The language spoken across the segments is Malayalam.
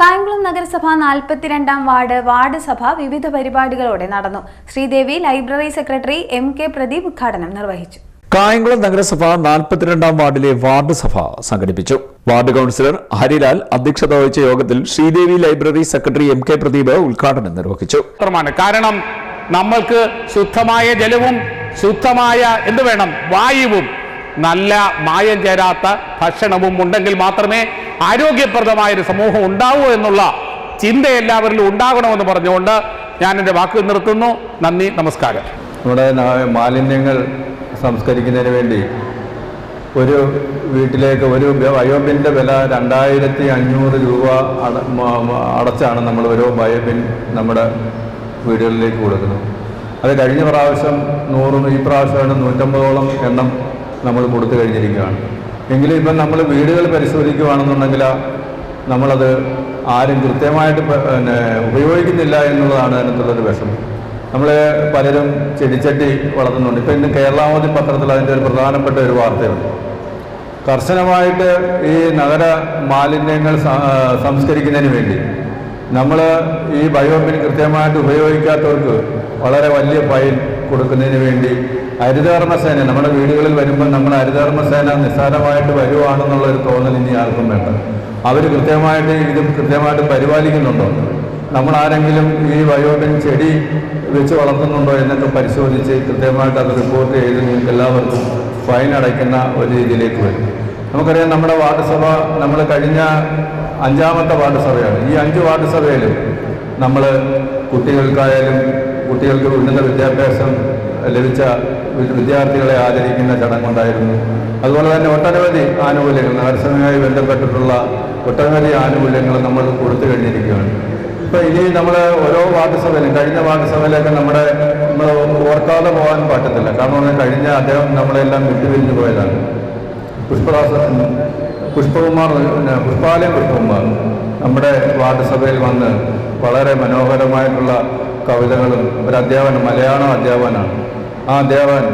കായംകുളം നഗരസഭ നാൽപ്പത്തിരണ്ടാം വാർഡ് വാർഡ് സഭ വിവിധ പരിപാടികളോടെ നടന്നു. Sreedevi library secretary M K Pradeep ഉദ്ഘാടനം നിർവഹിച്ചു. കായംകുളം നഗരസഭ നാൽപ്പത്തിരണ്ടാം വാർഡിലെ വാർഡ് സഭ സംഘടിപ്പിച്ചു. വാർഡ് കൌൺസിലർ ഹരിലാൽ അധ്യക്ഷത വഹിച്ച യോഗത്തിൽ Sreedevi library secretary M K Pradeep ഉദ്ഘാടനം നിർവഹിച്ചു. കാരണം നമ്മൾക്ക് ശുദ്ധമായ ജലവും ശുദ്ധമായ എന്ത് വേണം? വായുവും. നല്ല മായം ചേരാത്ത ഭക്ഷണവും ഉണ്ടെങ്കിൽ മാത്രമേ ആരോഗ്യപ്രദമായ ഒരു സമൂഹം ഉണ്ടാവൂ എന്നുള്ള ചിന്ത എല്ലാവരിലും ഉണ്ടാകണമെന്ന് പറഞ്ഞുകൊണ്ട് ഞാൻ എന്റെ വാക്ക് നിർത്തുന്നു. നന്ദി നമസ്കാരം. നമ്മുടെ മാലിന്യങ്ങൾ സംസ്കരിക്കുന്നതിന് വേണ്ടി ഒരു വീട്ടിലേക്ക് ഒരു ബയോബിന്റെ വില രണ്ടായിരത്തി അഞ്ഞൂറ് രൂപ അടച്ചാണ് നമ്മൾ ഓരോ ബയോബിൻ നമ്മുടെ വീടുകളിലേക്ക് കൊടുക്കുന്നത്. അത് കഴിഞ്ഞ പ്രാവശ്യം നൂറും ഈ പ്രാവശ്യമാണ് നൂറ്റമ്പതോളം എണ്ണം നമ്മൾ കൊടുത്തു കഴിഞ്ഞിരിക്കുകയാണ്. എങ്കിലും ഇപ്പം നമ്മൾ വീടുകൾ പരിശോധിക്കുകയാണെന്നുണ്ടെങ്കിൽ നമ്മളത് ആരും കൃത്യമായിട്ട് പിന്നെ ഉപയോഗിക്കുന്നില്ല എന്നുള്ളതാണ് അതിനകത്തുള്ളൊരു വിഷമം. നമ്മൾ പലരും ചെടിച്ചട്ടി വളർത്തുന്നുണ്ട്. ഇപ്പം ഇന്ന് കേരളാമതി പത്രത്തിൽ അതിന്റെ ഒരു പ്രധാനപ്പെട്ട ഒരു വാർത്തയുണ്ട്. കർശനമായിട്ട് ഈ നഗര മാലിന്യങ്ങൾ സംസ്കരിക്കുന്നതിന് വേണ്ടി നമ്മൾ ഈ ബയോമിൻ കൃത്യമായിട്ട് ഉപയോഗിക്കാത്തവർക്ക് വളരെ വലിയ ഫൈൻ കൊടുക്കുന്നതിന് വേണ്ടി ഹരിതകർമ്മസേന നമ്മുടെ വീടുകളിൽ വരുമ്പോൾ നമ്മൾ ഹരിതകർമ്മസേന നിസ്സാരമായിട്ട് വരുവാണെന്നുള്ള ഒരു തോന്നൽ ഇനി ആർക്കും വേണ്ട. അവർ കൃത്യമായിട്ട് ഇത് കൃത്യമായിട്ട് പരിപാലിക്കുന്നുണ്ടോ? നമ്മൾ ആരെങ്കിലും ഈ ബയോബിൻ ചെടി വെച്ച് വളർത്തുന്നുണ്ടോ എന്നൊക്കെ പരിശോധിച്ച് കൃത്യമായിട്ട് അത് റിപ്പോർട്ട് ചെയ്ത് നിങ്ങൾക്ക് എല്ലാവർക്കും ഫൈൻ അടയ്ക്കുന്ന ഒരു രീതിയിലേക്ക് വരും. നമുക്കറിയാം നമ്മുടെ വാർഡ് സഭ നമ്മൾ കഴിഞ്ഞ അഞ്ചാമത്തെ വാർഡ് സഭയാണ് ഈ അഞ്ച് വാർഡ് സഭയിലും നമ്മൾ കുട്ടികൾക്കായാലും കുട്ടികൾക്ക് ഉന്നത വിദ്യാഭ്യാസം ലഭിച്ച വിദ്യാർത്ഥികളെ ആദരിക്കുന്ന ചടങ്ങുണ്ടായിരുന്നു. അതുപോലെ തന്നെ ഒട്ടനവധി ആനുകൂല്യങ്ങൾ നഗരസഭയുമായി ബന്ധപ്പെട്ടിട്ടുള്ള ഒട്ടനവധി ആനുകൂല്യങ്ങൾ നമ്മൾ കൊടുത്തു കഴിഞ്ഞിരിക്കുകയാണ്. ഇപ്പോൾ ഇനി നമ്മൾ ഓരോ വാർഡ് സഭയിലും കഴിഞ്ഞ വാർഡ് സഭയിലൊക്കെ നമ്മുടെ നമ്മൾ ഓർക്കാതെ പോകാൻ പറ്റത്തില്ല. കാരണം കഴിഞ്ഞ അദ്ദേഹം നമ്മളെല്ലാം വിട്ടുപിരിഞ്ഞു പോയതാണ്. പുഷ്പദാസ പുഷ്പകുമാർ പുഷ്പാലയം പുഷ്പകുമാർ നമ്മുടെ വാർഡ് സഭയിൽ വന്ന് വളരെ മനോഹരമായിട്ടുള്ള കവിതകളും ഒരു അധ്യാപനം മലയാളം അധ്യാപനാണ് ആ ദേവൻ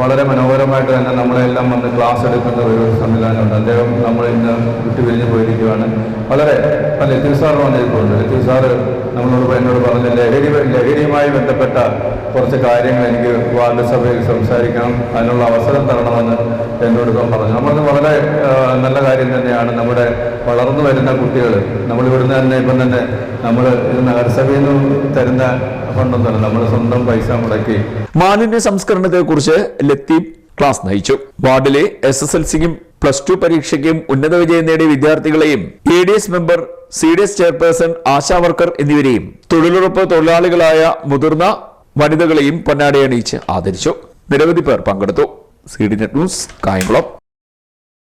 വളരെ മനോഹരമായിട്ട് തന്നെ നമ്മളെല്ലാം വന്ന് ക്ലാസ് എടുക്കുന്ന ഒരു സംവിധാനമുണ്ട് അദ്ദേഹം നമ്മൾ ഇന്ന് വിട്ടുപിരിഞ്ഞു പോയിരിക്കുകയാണ്. വളരെ ആ ലത്തീഫ് സാർ വന്നിരിക്കുന്നുണ്ട് ലത്തീഫ് സാറ് നമ്മളോട് എന്നോട് പറഞ്ഞ ലഹരി ലഹരിയുമായി ബന്ധപ്പെട്ട കുറച്ച് കാര്യങ്ങൾ എനിക്ക് വാർഡ് സഭയിൽ സംസാരിക്കണം. അതിനുള്ള അവസരം തരണമെന്ന് എന്നോട് പറഞ്ഞു. നമ്മൾ വളരെ നല്ല കാര്യം തന്നെയാണ്. നമ്മുടെ വളർന്നു വരുന്ന കുട്ടികൾ നമ്മൾ ഇവിടുന്ന് തന്നെ ഇപ്പം തന്നെ നമ്മൾ നഗരസഭയിൽ നിന്ന് തരുന്ന ഫണ്ടൊന്നുമല്ല. നമ്മൾ സ്വന്തം പൈസ മുടക്കി. മാലിന്യ സംസ്കരണത്തെക്കുറിച്ച് ലത്തീഫ് ക്ലാസ് നയിച്ചു. വാർഡിലെ എസ് എസ് എൽ സിക്കും പ്ലസ് ടു പരീക്ഷയ്ക്കും ഉന്നത വിജയം നേടിയ വിദ്യാർത്ഥികളെയും A D S member C D S chairperson ASHA worker എന്നിവരെയും തൊഴിലുറപ്പ് തൊഴിലാളികളായ മുതിർന്ന വനിതകളെയും പൊന്നാടയണിയിച്ച് ആദരിച്ചു. നിരവധി പേർ പങ്കെടുത്തു. C D net news Kayamkulam.